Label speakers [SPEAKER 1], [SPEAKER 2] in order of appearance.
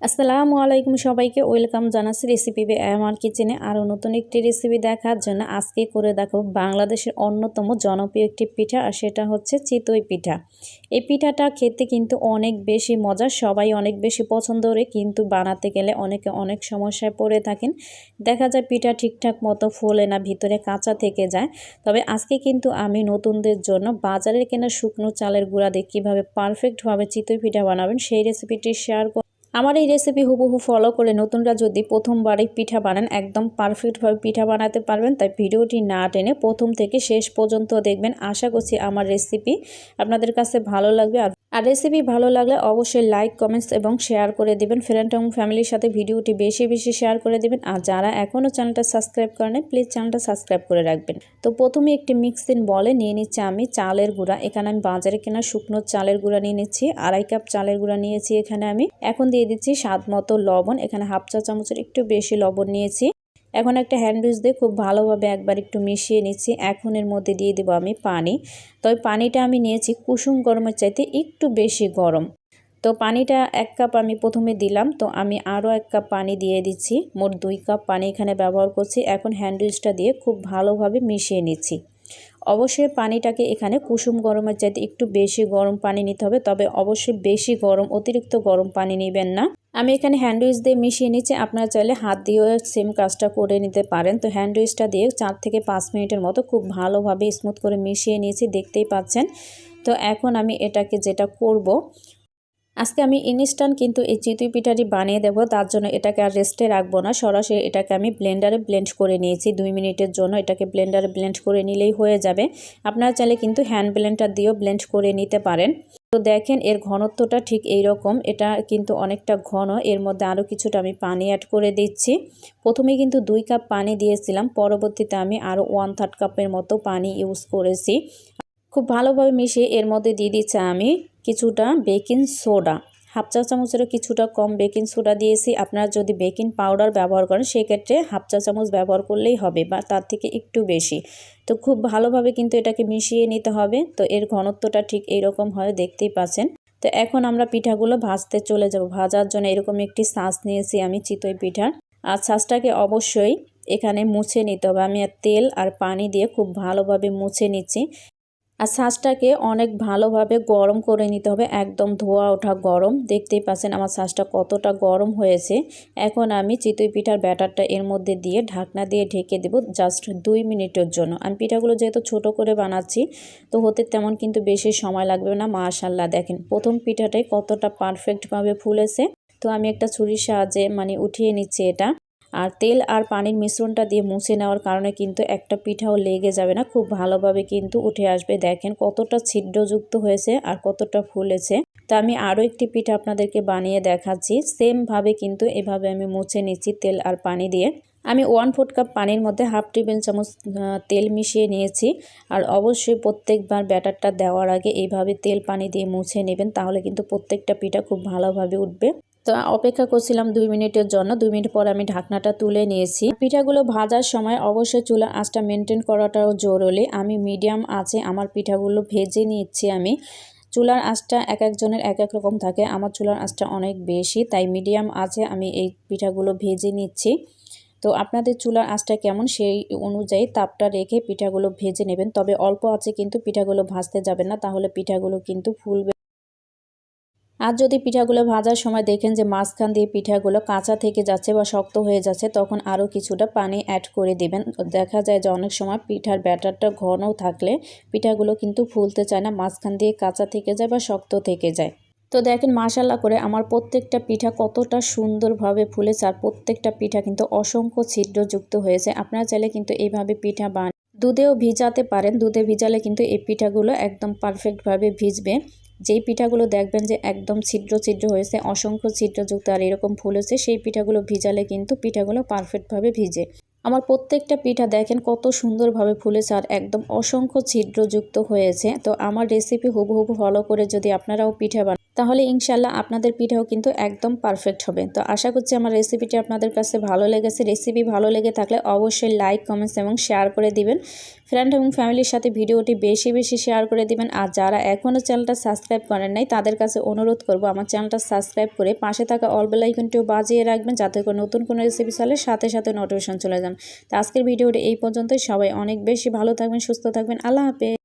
[SPEAKER 1] আসসালামু আলাইকুম সবাইকে, ওয়েলকাম জানাচ্ছি রেসিপি আমার কিচেনে আরও নতুন একটি রেসিপি দেখার জন্য আজকে করে দেখো বাংলাদেশের অন্যতম জনপ্রিয় একটি পিঠা আর সেটা হচ্ছে চিতই পিঠা। এই পিঠাটা খেতে কিন্তু অনেক বেশি মজা, সবাই অনেক বেশি পছন্দ করে, কিন্তু বানাতে গেলে অনেকে অনেক সমস্যায় পড়ে থাকেন। দেখা যায় পিঠা ঠিকঠাক মতো ফোলে না, ভিতরে কাঁচা থেকে যায়। তবে আজকে কিন্তু আমি নতুনদের জন্য বাজারের কেনা শুকনো চালের গুঁড়া দিয়ে কীভাবে পারফেক্টভাবে চিতই পিঠা বানাবেন সেই রেসিপিটি শেয়ার আমার এই রেসিপি হুবহু ফলো করে নতুনরা যদি প্রথমবারই পিঠা বানান, একদম পারফেক্টভাবে পিঠা বানাতে পারবেন। তাই ভিডিওটি না টেনে প্রথম থেকে শেষ পর্যন্ত দেখবেন। আশা করছি আমার রেসিপি আপনাদের কাছে ভালো লাগবে আর আর রেসিপি ভালো লাগলে অবশ্যই লাইক কমেন্টস এবং শেয়ার করে দিবেন। ফ্রেন্ড এবং ফ্যামিলির সাথে ভিডিওটি বেশি বেশি শেয়ার করে দিবেন। আর যারা এখনও চ্যানেলটা সাবস্ক্রাইব করেন প্লিজ চ্যানেলটা সাবস্ক্রাইব করে রাখবেন। তো প্রথমে একটি মিক্সিং বলে নিয়ে নিচ্ছি আমি চালের গুঁড়া। এখানে আমি বাজারে কেনা শুকনো চালের গুঁড়া নিয়ে নিচ্ছি। আড়াই কাপ চালের গুঁড়া নিয়েছি এখানে আমি। এখন দিয়ে দিচ্ছি স্বাদ মতো লবণ। এখানে হাফ চা চামচের একটু বেশি লবণ নিয়েছি। এখন একটা হ্যান্ড হ্যান্ডউইচ দিয়ে খুব ভালোভাবে একবার একটু মিশিয়ে নিচ্ছি। এখন এর মধ্যে দিয়ে দেবো আমি পানি। তো পানিটা আমি নিয়েছি কুসুম গরমের চাইতে একটু বেশি গরম। তো পানিটা এক কাপ আমি প্রথমে দিলাম। তো আমি আরও এক কাপ পানি দিয়ে দিচ্ছি। মোট দুই কাপ পানি এখানে ব্যবহার করছি। এখন হ্যান্ডউইচটা দিয়ে খুব ভালোভাবে মিশিয়ে নিচ্ছি। অবশ্যই পানিটাকে এখানে কুসুম গরমের চাইতে একটু বেশি গরম পানি নিতে হবে। তবে অবশ্যই বেশি গরম, অতিরিক্ত গরম পানি নেবেন না। আমি এখানে হ্যান্ডউইচ দিয়ে মিশিয়ে নিচ্ছি। আপনারা চাইলে হাত দিয়েও সেম কাজটা করে নিতে পারেন। তো হ্যান্ডউইচটা দিয়ে চার থেকে পাঁচ মিনিটের মতো খুব ভালোভাবে স্মুথ করে মিশিয়ে নিয়েছি, দেখতেই পাচ্ছেন। তো এখন আমি এটাকে যেটা করব, আজকে আমি ইনস্ট্যান্ট কিন্তু এই চিতুই পিঠাটি বানিয়ে দেবো। তার জন্য এটাকে আর রেস্টে রাখব না। সরাসরি এটাকে আমি ব্লেন্ডারে ব্লেন্ড করে নিয়েছি। দুই মিনিটের জন্য এটাকে ব্লেন্ডারে ব্লেন্ড করে নিলেই হয়ে যাবে। আপনারা চাইলে কিন্তু হ্যান্ড ব্লেন্ডার দিয়েও ব্লেন্ড করে নিতে পারেন। তো দেখেন, এর ঘনত্বটা ঠিক এই রকম এটা কিন্তু অনেকটা ঘন। এর মধ্যে আরও কিছুটা আমি পানি অ্যাড করে দিচ্ছি। প্রথমে কিন্তু দুই কাপ পানি দিয়েছিলাম। পরবর্তীতে আমি আরও ওয়ান থার্ড কাপের মতো পানি ইউজ করেছি। খুব ভালোভাবে মিশিয়ে এর মধ্যে দিয়ে দিচ্ছি আমি কিছুটা বেকিং সোডা হাফ চা চামচেরও কিছুটা কম বেকিং সোডা দিয়েছি। আপনারা যদি বেকিং পাউডার ব্যবহার করেন, সেক্ষেত্রে হাফ চা চামচ ব্যবহার করলেই হবে বা তার থেকে একটু বেশি। তো খুব ভালোভাবে কিন্তু এটাকে মিশিয়ে নিতে হবে। তো এর ঘনত্বটা ঠিক এইরকম হয়, দেখতেই পাচ্ছেন। তো এখন আমরা পিঠাগুলো ভাজতে চলে যাব। ভাজার জন্য এরকম একটি শ্বাস নিয়েছি আমি চিতই পিঠার। আর শ্বাসটাকে অবশ্যই এখানে মুছে নিতে হবে। আমি তেল আর পানি দিয়ে খুব ভালোভাবে মুছে নিচ্ছি। আর শাঁসটাকে অনেক ভালোভাবে গরম করে নিতে হবে। একদম ধোয়া ওঠা গরম। দেখতেই পাচ্ছেন আমার শাঁসটা কতটা গরম হয়েছে। এখন আমি চিতই পিঠার ব্যাটারটা এর মধ্যে দিয়ে ঢাকনা দিয়ে ঢেকে দেব জাস্ট দুই মিনিটের জন্য। আমি পিঠাগুলো যেহেতু ছোট করে বানাচ্ছি, তো হতে তেমন কিন্তু বেশি সময় লাগবে না। মাশাল্লাহ দেখেন প্রথম পিঠাটাই কতটা পারফেক্টভাবে ফুলেছে। তো আমি একটা ছুরির সাহায্যে মানে উঠিয়ে নিচ্ছি এটা। আর তেল আর পানির মিশ্রণটা দিয়ে মুছে নেওয়ার কারণে কিন্তু একটা পিঠাও লেগে যাবে না। খুব ভালোভাবে কিন্তু উঠে আসবে। দেখেন কতটা ছিদ্রযুক্ত হয়েছে আর কতটা ফুলেছে। তো আমি আরও একটি পিঠা আপনাদেরকে বানিয়ে দেখাচ্ছি। সেমভাবে কিন্তু এভাবে আমি মুছে নিচ্ছি তেল আর পানি দিয়ে। আমি ওয়ান ফোর্থ কাপ পানির মধ্যে হাফ টেবিল চামচ তেল মিশিয়ে নিয়েছি। আর অবশ্যই প্রত্যেকবার ব্যাটারটা দেওয়ার আগে এইভাবে তেল পানি দিয়ে মুছে নেবেন, তাহলে কিন্তু প্রত্যেকটা পিঠা খুব ভালোভাবে উঠবে। তো অপেক্ষা করছিলাম দুই মিনিটের জন্য। দুই মিনিট পর আমি ঢাকনাটা তুলে নিয়েছি। পিঠাগুলো ভাজার সময় অবশ্যই চুলার আঁচটা মেনটেন করাটাও জরুরি। আমি মিডিয়াম আছে, আমার পিঠাগুলো ভেজে নিচ্ছি আমি। চুলার আঁচটা এক একজনের এক এক রকম থাকে, আমার চুলার আঁচটা অনেক বেশি, তাই মিডিয়াম আছে, আমি এই পিঠাগুলো ভেজে নিচ্ছি। তো আপনাদের চুলার আঁচটা কেমন, সেই অনুযায়ী তাপটা রেখে পিঠাগুলো ভেজে নেবেন। তবে অল্প আছে, কিন্তু পিঠাগুলো ভাজতে যাবে না, তাহলে পিঠাগুলো কিন্তু ফুলবে। আর যদি পিঠাগুলো ভাজার সময় দেখেন যে মাঝখান দিয়ে পিঠাগুলো কাঁচা থেকে যাচ্ছে বা শক্ত হয়ে যাচ্ছে, তখন আরও কিছুটা পানি অ্যাড করে দেবেন। দেখা যায় যে অনেক সময় পিঠার ব্যাটারটা ঘন থাকলে পিঠাগুলো কিন্তু ফুলতে চায় না, মাঝখান দিয়ে কাঁচা থেকে যায় বা শক্ত থেকে যায়। তো দেখেন মাশাল্লাহ করে আমার প্রত্যেকটা পিঠা কতটা সুন্দরভাবে ফুলেছে আর প্রত্যেকটা পিঠা কিন্তু অসংখ্য ছিদ্রযুক্ত হয়েছে। আপনারা চাইলে কিন্তু এইভাবে পিঠা বান দুধেও ভিজাতে পারেন। দুধে ভিজালে কিন্তু এই পিঠাগুলো একদম পারফেক্টভাবে ভিজবে। যেই পিঠাগুলো দেখবেন যে একদম ছিদ্র ছিদ্র হয়েছে, অসংখ্য ছিদ্রযুক্ত আর এরকম ফুল হয়েছে, সেই পিঠাগুলো ভিজালে কিন্তু পিঠাগুলো পারফেক্টভাবে ভিজে। আমার প্রত্যেকটা পিঠা দেখেন কত সুন্দরভাবে ফুলেছে আর একদম অসংখ্য ছিদ্রযুক্ত হয়েছে। তো আমার রেসিপি হুবহু ফলো করে যদি আপনারাও পিঠা বানান তাহলে ইনশাল্লাহ আপনাদের পিঠাও কিন্তু একদম পারফেক্ট হবে। তো আশা করছি আমার রেসিপিটি আপনাদের কাছে ভালো লেগেছে। রেসিপি ভালো লেগে থাকলে অবশ্যই লাইক কমেন্টস এবং শেয়ার করে দিবেন। ফ্রেন্ড এবং ফ্যামিলির সাথে ভিডিওটি বেশি বেশি শেয়ার করে দিবেন। আর যারা এখনও চ্যানেলটা সাবস্ক্রাইব করেন নাই, তাদের কাছে অনুরোধ করব আমার চ্যানেলটা সাবস্ক্রাইব করে পাশে থাকা অল আইকনটিও বাজিয়ে রাখবেন, যাতে করে নতুন কোনো রেসিপি চলে সাথে সাথে নোটিফিকেশন চলে যান। তো আজকের ভিডিওটি এই পর্যন্তই। সবাই অনেক বেশি ভালো থাকবেন, সুস্থ থাকবেন। আল্লাহ হাফেজ।